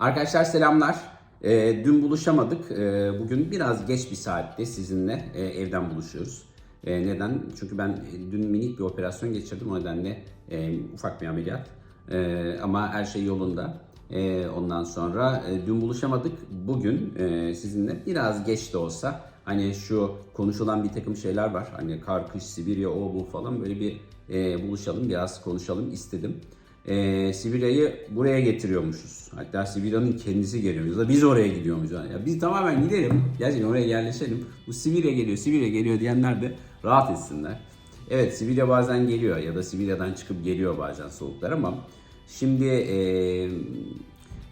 Arkadaşlar selamlar. Ee, dün buluşamadık. Ee, bugün biraz geç bir saatte sizinle e, evden buluşuyoruz. Ee, neden? Çünkü ben e, dün minik bir operasyon geçirdim. O nedenle e, ufak bir ameliyat. Ee, ama her şey yolunda. Ee, ondan sonra e, dün buluşamadık. Bugün e, sizinle biraz geç de olsa hani şu konuşulan bir takım şeyler var. Hani kar, kış, Sibirya, o bu falan böyle bir e, buluşalım, biraz konuşalım istedim e, Sibirya'yı buraya getiriyormuşuz. Hatta Sibirya'nın kendisi geliyor. Ya da biz oraya gidiyormuşuz. Ya biz tamamen gidelim. Gerçekten oraya yerleşelim. Bu Sibirya geliyor, Sibirya geliyor diyenler de rahat etsinler. Evet Sibirya bazen geliyor ya da Sibirya'dan çıkıp geliyor bazen soğuklar ama şimdi e,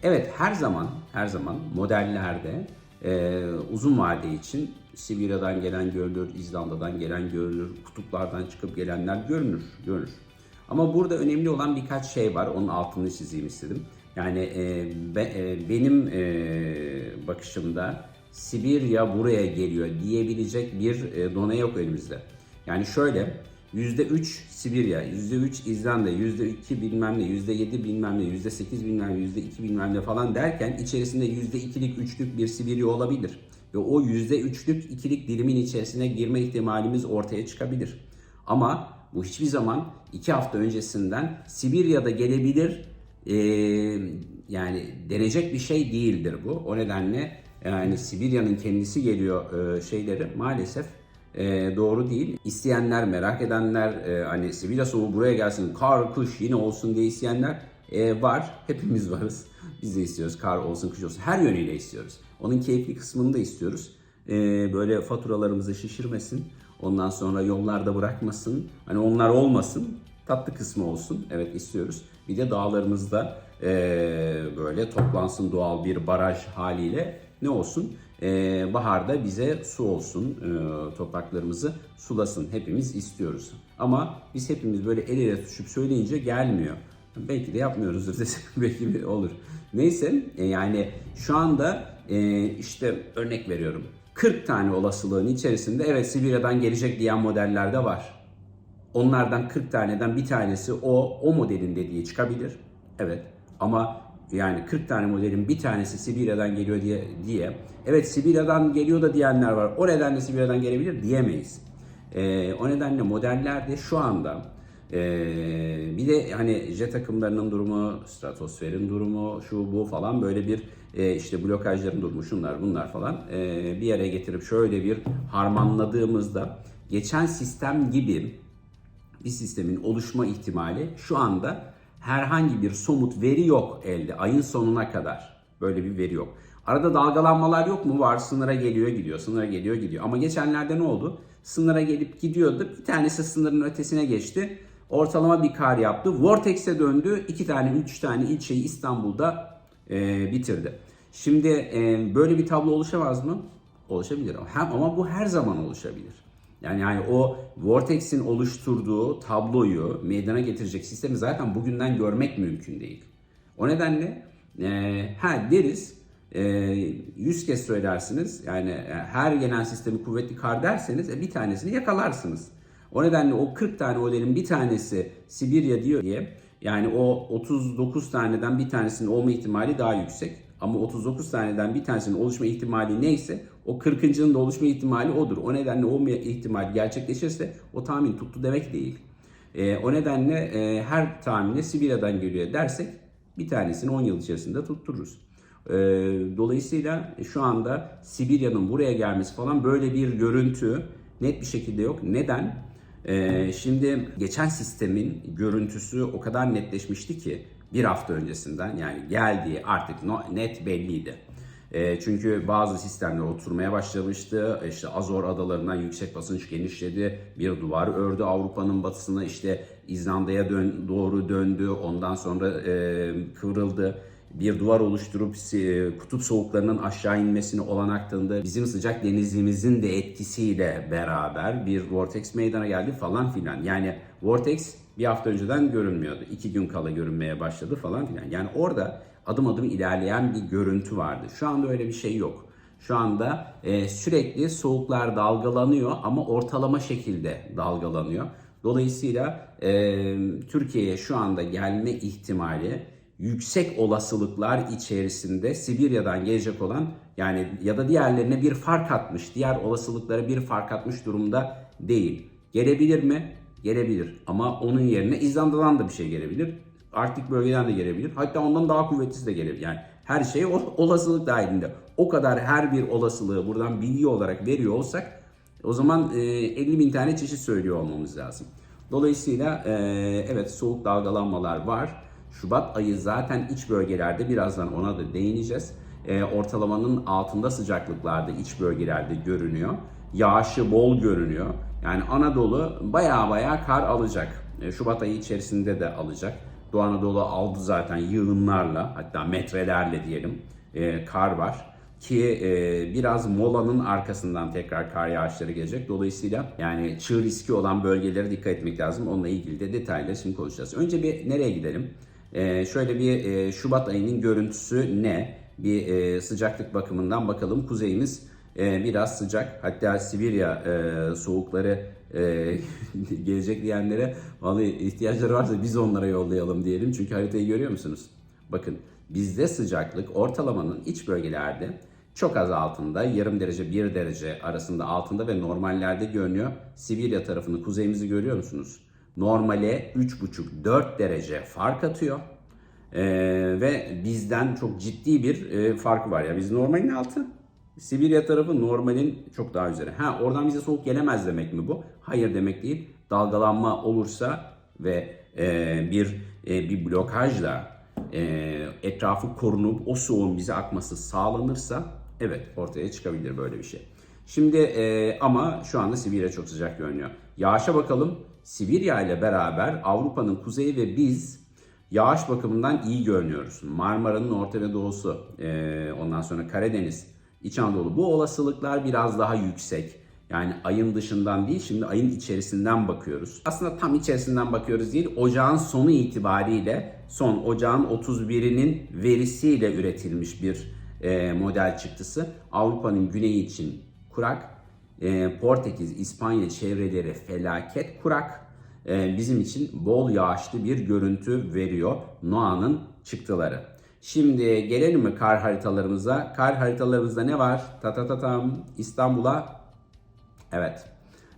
evet her zaman her zaman modellerde e, uzun vade için Sibirya'dan gelen görülür, İzlanda'dan gelen görülür, kutuplardan çıkıp gelenler görünür, görünür. Ama burada önemli olan birkaç şey var. Onun altını çizeyim istedim. Yani e, be, e, benim e, bakışımda Sibirya buraya geliyor diyebilecek bir e, dona yok elimizde. Yani şöyle %3 Sibirya, %3 İzlanda, %2 bilmem ne, %7 bilmem ne, %8 bilmem ne, %2 bilmem ne falan derken içerisinde %2'lik, 3'lük bir Sibirya olabilir. Ve o %3'lük, 2'lik dilimin içerisine girme ihtimalimiz ortaya çıkabilir. Ama bu hiçbir zaman iki hafta öncesinden Sibirya'da gelebilir e, yani denecek bir şey değildir bu. O nedenle yani Sibirya'nın kendisi geliyor e, şeyleri maalesef e, doğru değil. İsteyenler, merak edenler e, hani Sibirya soğuğu buraya gelsin, kar, kış yine olsun diye isteyenler e, var. Hepimiz varız. Biz de istiyoruz kar olsun, kış olsun. Her yönüyle istiyoruz. Onun keyifli kısmını da istiyoruz. E, böyle faturalarımızı şişirmesin. Ondan sonra yollarda bırakmasın. Hani onlar olmasın. Tatlı kısmı olsun. Evet istiyoruz. Bir de dağlarımızda e, böyle toplansın doğal bir baraj haliyle ne olsun? E, baharda bize su olsun. E, topraklarımızı sulasın. Hepimiz istiyoruz. Ama biz hepimiz böyle el ele tutuşup söyleyince gelmiyor. Belki de yapmıyoruzdur desek belki olur. Neyse e, yani şu anda e, işte örnek veriyorum. 40 tane olasılığın içerisinde evet Sibirya'dan gelecek diyen modeller de var. Onlardan 40 taneden bir tanesi o o modelin dediği çıkabilir. Evet ama yani 40 tane modelin bir tanesi Sibirya'dan geliyor diye diye evet Sibirya'dan geliyor da diyenler var. O nedenle Sibirya'dan gelebilir diyemeyiz. Ee, o nedenle modellerde şu anda ee, bir de hani jet takımlarının durumu, stratosferin durumu, şu bu falan böyle bir e, işte blokajların durumu, şunlar bunlar falan e, bir yere getirip şöyle bir harmanladığımızda geçen sistem gibi bir sistemin oluşma ihtimali şu anda herhangi bir somut veri yok elde. Ayın sonuna kadar böyle bir veri yok. Arada dalgalanmalar yok mu? Var. Sınıra geliyor gidiyor. Sınıra geliyor gidiyor. Ama geçenlerde ne oldu? Sınıra gelip gidiyordu. Bir tanesi sınırın ötesine geçti. Ortalama bir kar yaptı. Vortex'e döndü. İki tane, üç tane ilçeyi İstanbul'da e, bitirdi. Şimdi e, böyle bir tablo oluşamaz mı? Oluşabilir. Hem, ama bu her zaman oluşabilir. Yani yani o Vortex'in oluşturduğu tabloyu meydana getirecek sistemi zaten bugünden görmek mümkün değil. O nedenle e, ha deriz e, 100 kez söylersiniz yani e, her genel sistemi kuvvetli kar derseniz e, bir tanesini yakalarsınız. O nedenle o 40 tane modelin bir tanesi Sibirya diyor diye yani o 39 taneden bir tanesinin olma ihtimali daha yüksek. Ama 39 taneden bir tanesinin oluşma ihtimali neyse o 40.'nın da oluşma ihtimali odur. O nedenle o ihtimal gerçekleşirse o tahmin tuttu demek değil. E, o nedenle e, her tahmine Sibirya'dan geliyor dersek bir tanesini 10 yıl içerisinde tuttururuz. E, dolayısıyla şu anda Sibirya'nın buraya gelmesi falan böyle bir görüntü net bir şekilde yok. Neden? Ee, şimdi geçen sistemin görüntüsü o kadar netleşmişti ki bir hafta öncesinden yani geldiği artık net belliydi. E, çünkü bazı sistemler oturmaya başlamıştı. İşte Azor adalarından yüksek basınç genişledi. Bir duvar ördü Avrupa'nın batısına. işte İzlanda'ya dön, doğru döndü. Ondan sonra e, kıvrıldı bir duvar oluşturup e, kutup soğuklarının aşağı inmesini olanak tanıdı. Bizim sıcak denizimizin de etkisiyle beraber bir vortex meydana geldi falan filan. Yani vortex bir hafta önceden görünmüyordu. İki gün kala görünmeye başladı falan filan. Yani orada adım adım ilerleyen bir görüntü vardı. Şu anda öyle bir şey yok. Şu anda e, sürekli soğuklar dalgalanıyor ama ortalama şekilde dalgalanıyor. Dolayısıyla e, Türkiye'ye şu anda gelme ihtimali yüksek olasılıklar içerisinde Sibirya'dan gelecek olan yani ya da diğerlerine bir fark atmış, diğer olasılıklara bir fark atmış durumda değil. Gelebilir mi? Gelebilir. Ama onun yerine İzlanda'dan da bir şey gelebilir. Arktik bölgeden de gelebilir. Hatta ondan daha kuvvetlisi de gelebilir. Yani her şey olasılık dahilinde. O kadar her bir olasılığı buradan bilgi olarak veriyor olsak o zaman e, 50 bin tane çeşit söylüyor olmamız lazım. Dolayısıyla e, evet soğuk dalgalanmalar var. Şubat ayı zaten iç bölgelerde birazdan ona da değineceğiz. E, ortalamanın altında sıcaklıklarda iç bölgelerde görünüyor. Yağışı bol görünüyor. Yani Anadolu baya baya kar alacak. E, Şubat ayı içerisinde de alacak. Doğu Anadolu aldı zaten yığınlarla hatta metrelerle diyelim e, kar var ki e, biraz molanın arkasından tekrar kar yağışları gelecek. Dolayısıyla yani çığ riski olan bölgelere dikkat etmek lazım. Onunla ilgili de detayları şimdi konuşacağız. Önce bir nereye gidelim? E, şöyle bir e, Şubat ayının görüntüsü ne? Bir e, sıcaklık bakımından bakalım. Kuzeyimiz e, biraz sıcak. Hatta Sibirya e, soğukları e, gelecek diyenlere vallahi ihtiyaçları varsa biz onlara yollayalım diyelim. Çünkü haritayı görüyor musunuz? Bakın bizde sıcaklık ortalamanın iç bölgelerde çok az altında, yarım derece 1 derece arasında altında ve normallerde görünüyor. Sibirya tarafını kuzeyimizi görüyor musunuz? Normale 3,5-4 derece fark atıyor. Ee, ve bizden çok ciddi bir e, farkı var ya. Biz normalin altı. Sibirya tarafı normalin çok daha üzeri. Ha oradan bize soğuk gelemez demek mi bu? Hayır demek değil. Dalgalanma olursa ve e, bir e, bir blokajla e, etrafı korunup o soğuğun bize akması sağlanırsa evet ortaya çıkabilir böyle bir şey. Şimdi e, ama şu anda Sibirya çok sıcak görünüyor. Yağışa bakalım. Sibirya ile beraber Avrupa'nın kuzeyi ve biz yağış bakımından iyi görünüyoruz. Marmara'nın orta ve doğusu, e, ondan sonra Karadeniz, İç Anadolu. Bu olasılıklar biraz daha yüksek. Yani ayın dışından değil, şimdi ayın içerisinden bakıyoruz. Aslında tam içerisinden bakıyoruz değil, ocağın sonu itibariyle son ocağın 31'inin verisiyle üretilmiş bir e, model çıktısı. Avrupa'nın güneyi için kurak, e, Portekiz, İspanya çevreleri felaket kurak. E, bizim için bol yağışlı bir görüntü veriyor NOAA'nın çıktıları. Şimdi gelelim mi kar haritalarımıza? Kar haritalarımızda ne var? Ta ta ta tam İstanbul'a Evet.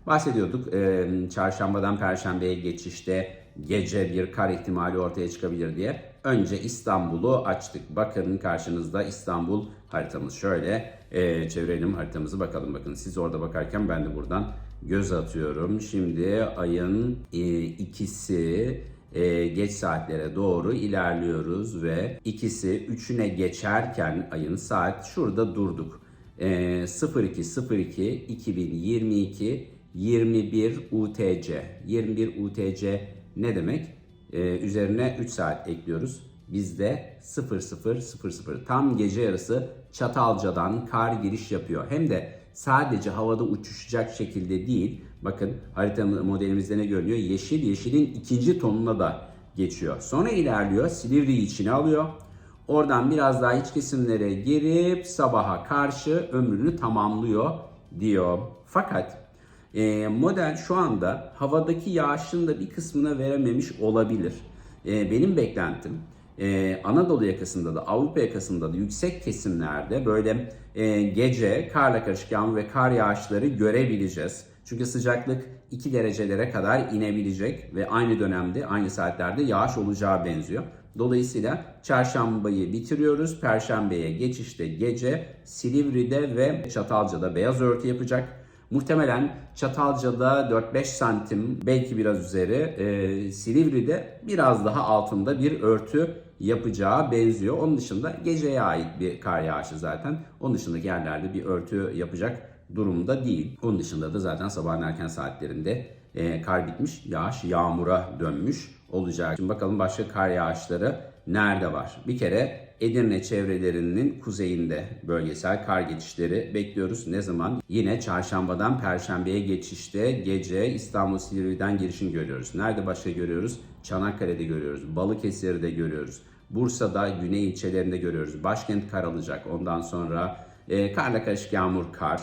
Bahsediyorduk e, çarşambadan perşembeye geçişte gece bir kar ihtimali ortaya çıkabilir diye. Önce İstanbul'u açtık. Bakın karşınızda İstanbul haritamız. Şöyle e, çevirelim haritamızı bakalım. Bakın siz orada bakarken ben de buradan göz atıyorum. Şimdi ayın e, ikisi e, geç saatlere doğru ilerliyoruz ve ikisi üçüne geçerken ayın saat şurada durduk. E, 0202 2022 21 UTC 21 UTC ne demek? Ee, üzerine 3 saat ekliyoruz. Bizde 0000 tam gece yarısı Çatalca'dan kar giriş yapıyor. Hem de sadece havada uçuşacak şekilde değil. Bakın harita modelimizde ne görünüyor? Yeşil yeşilin ikinci tonuna da geçiyor. Sonra ilerliyor. Silivri'yi içine alıyor. Oradan biraz daha iç kesimlere girip sabaha karşı ömrünü tamamlıyor diyor. Fakat e, model şu anda havadaki yağışın da bir kısmına verememiş olabilir. E, benim beklentim e, Anadolu yakasında da Avrupa yakasında da yüksek kesimlerde böyle e, gece karla karışık yağmur ve kar yağışları görebileceğiz. Çünkü sıcaklık 2 derecelere kadar inebilecek ve aynı dönemde aynı saatlerde yağış olacağı benziyor. Dolayısıyla çarşambayı bitiriyoruz. Perşembeye geçişte gece Silivri'de ve Çatalca'da beyaz örtü yapacak. Muhtemelen Çatalca'da 4-5 santim belki biraz üzeri e, Silivri'de biraz daha altında bir örtü yapacağı benziyor. Onun dışında geceye ait bir kar yağışı zaten. Onun dışındaki yerlerde bir örtü yapacak durumda değil. Onun dışında da zaten sabahın erken saatlerinde e, kar bitmiş, yağış yağmura dönmüş olacak. Şimdi bakalım başka kar yağışları nerede var? Bir kere Edirne çevrelerinin kuzeyinde bölgesel kar geçişleri bekliyoruz. Ne zaman? Yine çarşambadan perşembeye geçişte gece İstanbul Silivri'den girişini görüyoruz. Nerede başka görüyoruz? Çanakkale'de görüyoruz. Balıkesir'de görüyoruz. Bursa'da güney ilçelerinde görüyoruz. Başkent kar alacak. Ondan sonra e, karla karışık yağmur kar.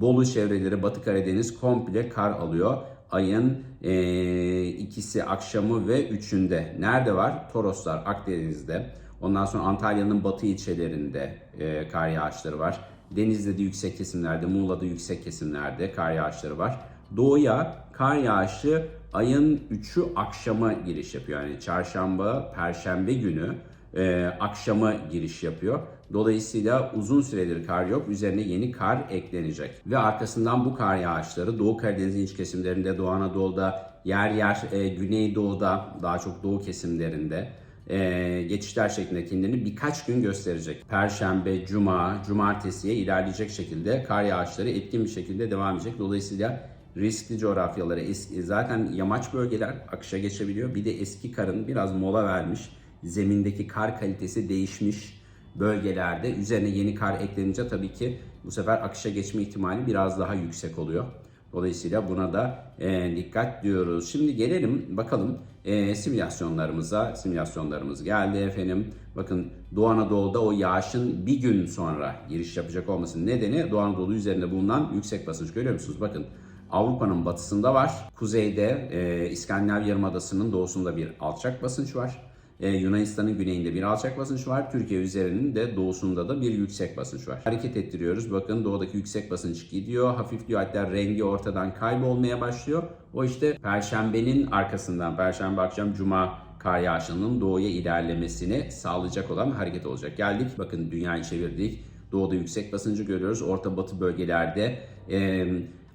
Bolu çevreleri, Batı Karadeniz komple kar alıyor. Ayın e, ikisi akşamı ve üçünde. Nerede var? Toroslar, Akdeniz'de. Ondan sonra Antalya'nın batı ilçelerinde e, kar yağışları var. Denizli'de yüksek kesimlerde, Muğla'da yüksek kesimlerde kar yağışları var. Doğuya kar yağışı ayın 3'ü akşama giriş yapıyor. Yani çarşamba, perşembe günü e, akşama giriş yapıyor. Dolayısıyla uzun süredir kar yok. Üzerine yeni kar eklenecek. Ve arkasından bu kar yağışları Doğu Karadeniz'in iç kesimlerinde, Doğu Anadolu'da, yer yer e, Güneydoğu'da, daha çok Doğu kesimlerinde e, geçişler şeklinde kendini birkaç gün gösterecek. Perşembe, Cuma, Cumartesiye ilerleyecek şekilde kar yağışları etkin bir şekilde devam edecek. Dolayısıyla riskli coğrafyalara zaten yamaç bölgeler akışa geçebiliyor. Bir de eski karın biraz mola vermiş. Zemindeki kar kalitesi değişmiş bölgelerde üzerine yeni kar eklenince tabii ki bu sefer akışa geçme ihtimali biraz daha yüksek oluyor. Dolayısıyla buna da e, dikkat diyoruz. Şimdi gelelim bakalım e, simülasyonlarımıza. Simülasyonlarımız geldi efendim. Bakın Doğu Anadolu'da o yağışın bir gün sonra giriş yapacak olmasının nedeni Doğu Anadolu üzerinde bulunan yüksek basınç. Görüyor musunuz? Bakın Avrupa'nın batısında var. Kuzeyde e, İskandinav Yarımadası'nın doğusunda bir alçak basınç var. Ee, Yunanistan'ın güneyinde bir alçak basınç var. Türkiye üzerinin de doğusunda da bir yüksek basınç var. Hareket ettiriyoruz. Bakın doğudaki yüksek basınç gidiyor. Hafifliyor hatta rengi ortadan kaybolmaya başlıyor. O işte perşembenin arkasından, perşembe akşam cuma kar yağışının doğuya ilerlemesini sağlayacak olan hareket olacak. Geldik bakın dünyayı çevirdik. Doğuda yüksek basıncı görüyoruz. Orta batı bölgelerde e,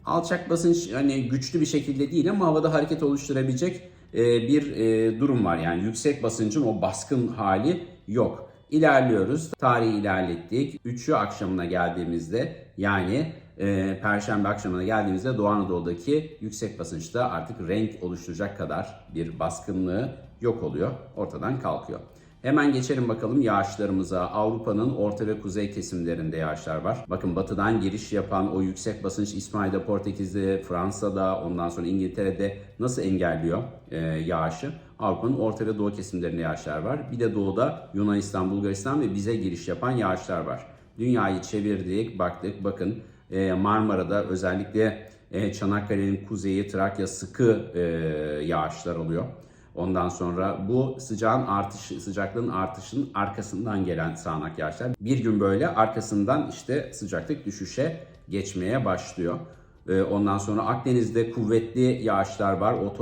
alçak basınç hani güçlü bir şekilde değil ama havada hareket oluşturabilecek e, bir e, durum var. Yani yüksek basıncın o baskın hali yok. İlerliyoruz. Tarihi ilerlettik. Üçü akşamına geldiğimizde yani e, Perşembe akşamına geldiğimizde Doğu Anadolu'daki yüksek basınçta artık renk oluşturacak kadar bir baskınlığı yok oluyor. Ortadan kalkıyor. Hemen geçelim bakalım yağışlarımıza. Avrupa'nın orta ve kuzey kesimlerinde yağışlar var. Bakın batıdan giriş yapan o yüksek basınç İsmail'de, Portekiz'de, Fransa'da, ondan sonra İngiltere'de nasıl engelliyor e, yağışı? Avrupa'nın orta ve doğu kesimlerinde yağışlar var. Bir de doğuda Yunanistan, Bulgaristan ve bize giriş yapan yağışlar var. Dünyayı çevirdik, baktık. Bakın e, Marmara'da özellikle e, Çanakkale'nin kuzeyi, Trakya sıkı e, yağışlar oluyor. Ondan sonra bu sıcağın artışı, sıcaklığın artışının arkasından gelen sağanak yağışlar. Bir gün böyle arkasından işte sıcaklık düşüşe geçmeye başlıyor. Ee, Ondan sonra Akdeniz'de kuvvetli yağışlar var. O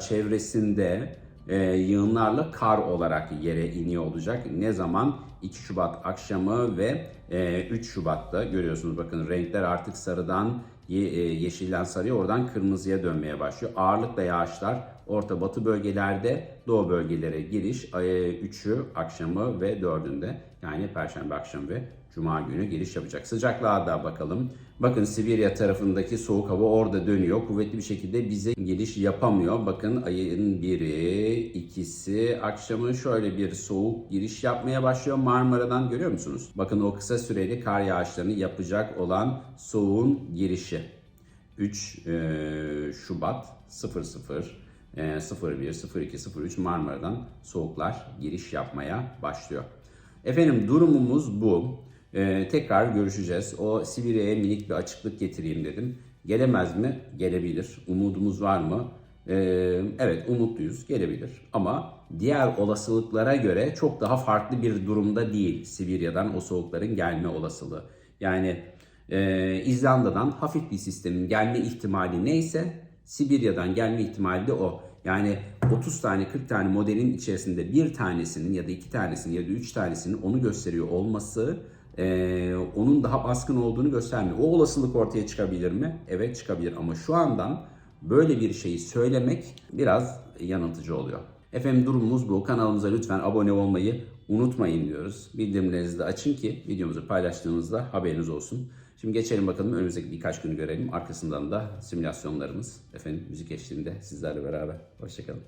çevresinde e, yığınlarla kar olarak yere iniyor olacak. Ne zaman? 2 Şubat akşamı ve e, 3 Şubat'ta görüyorsunuz bakın renkler artık sarıdan e, yeşilden sarıya oradan kırmızıya dönmeye başlıyor. Ağırlıkla yağışlar orta batı bölgelerde doğu bölgelere giriş 3'ü akşamı ve 4'ünde yani perşembe akşamı ve cuma günü giriş yapacak. Sıcaklığa da bakalım. Bakın Sibirya tarafındaki soğuk hava orada dönüyor. Kuvvetli bir şekilde bize giriş yapamıyor. Bakın ayın biri, ikisi akşamı şöyle bir soğuk giriş yapmaya başlıyor Marmara'dan görüyor musunuz? Bakın o kısa süreli kar yağışlarını yapacak olan soğuğun girişi. 3 e, Şubat 00 e, 01, 02, 03 Marmara'dan soğuklar giriş yapmaya başlıyor. Efendim durumumuz bu. E, tekrar görüşeceğiz. O Sibirya'ya minik bir açıklık getireyim dedim. Gelemez mi? Gelebilir. Umudumuz var mı? E, evet umutluyuz. Gelebilir. Ama diğer olasılıklara göre çok daha farklı bir durumda değil Sibirya'dan o soğukların gelme olasılığı. Yani e, İzlanda'dan hafif bir sistemin gelme ihtimali neyse Sibirya'dan gelme ihtimali de o. Yani 30 tane 40 tane modelin içerisinde bir tanesinin ya da iki tanesinin ya da üç tanesinin onu gösteriyor olması e, onun daha baskın olduğunu göstermiyor. O olasılık ortaya çıkabilir mi? Evet çıkabilir ama şu andan böyle bir şeyi söylemek biraz yanıltıcı oluyor. Efendim durumumuz bu. Kanalımıza lütfen abone olmayı unutmayın diyoruz. Bildirimlerinizi de açın ki videomuzu paylaştığımızda haberiniz olsun. Şimdi geçelim bakalım önümüzdeki birkaç günü görelim. Arkasından da simülasyonlarımız efendim müzik eşliğinde sizlerle beraber. Hoşçakalın.